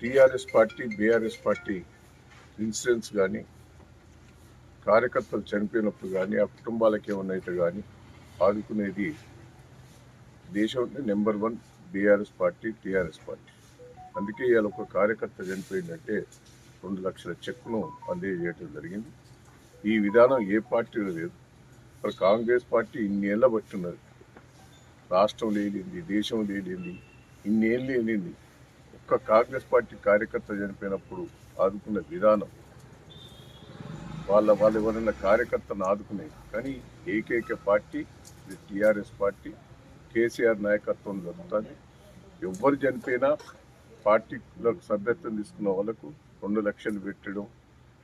TRS party BRS party incidents కానీ కార్యకర్తలు చనిపోయినప్పుడు కానీ ఆ కుటుంబాలకి ఏమన్నా కానీ ఆదుకునేది దేశంలో number one BRS party TRS party. అందుకే ఇవాళ ఒక కార్యకర్త చనిపోయిందంటే రెండు లక్షల చెక్ను అందజేయటం జరిగింది. ఈ విధానం ఏ పార్టీలో లేదు. మరి కాంగ్రెస్ పార్టీ ఇన్నేళ్ళ పట్టున్నది. రాష్ట్రం లేనింది దేశం లేనింది ఇన్నేళ్ళు లేనింది. ఒక్క కాంగ్రెస్ పార్టీ కార్యకర్త చనిపోయినప్పుడు ఆదుకున్న విధానం. వాళ్ళ వాళ్ళు ఎవరైనా కార్యకర్తను ఆదుకునేది కానీ ఏకైక పార్టీ ఇది టీఆర్ఎస్ పార్టీ కేసీఆర్ నాయకత్వం జరుగుతుంది. ఎవ్వరు చనిపోయినా పార్టీలో సభ్యత్వం తీసుకున్న వాళ్ళకు రెండు లక్షలు పెట్టడం.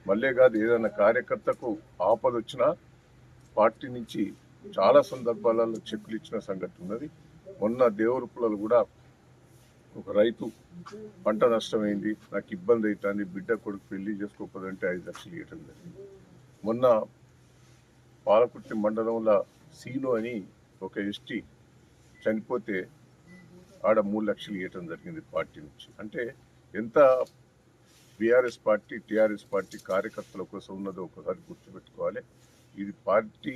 మళ్ళీ కాదు ఏదైనా కార్యకర్తకు ఆపద వచ్చినా పార్టీ నుంచి చాలా సందర్భాలలో చెక్కులు ఇచ్చిన సంగతి ఉన్నది. మొన్న దేవరుపులలో కూడా ఒక రైతు పంట నష్టమైంది నాకు ఇబ్బంది అవుతుంది బిడ్డ కొడుకు పెళ్ళి చేసుకోకపోదంటే ఐదు లక్షలు ఇవ్వటం జరిగింది. మొన్న పాలకుర్తి మండలంలో సీను అని ఒక ఎస్టీ చనిపోతే ఆడ మూడు లక్షలు ఇవ్వటం జరిగింది పార్టీ నుంచి. అంటే ఎంత బీఆర్ఎస్ పార్టీ టీఆర్ఎస్ పార్టీ కార్యకర్తల కోసం ఉన్నదో ఒకసారి గుర్తుపెట్టుకోవాలి. ఇది పార్టీ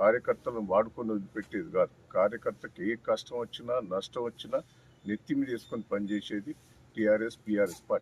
కార్యకర్తలను వాడుకొని వదిలిపెట్టేది కాదు. కార్యకర్తకి ఏ కష్టం వచ్చినా నష్టం వచ్చినా నెత్తి మీద వేసుకొని పనిచేసేది టీఆర్ఎస్ పిఆర్ఎస్ పార్టీ.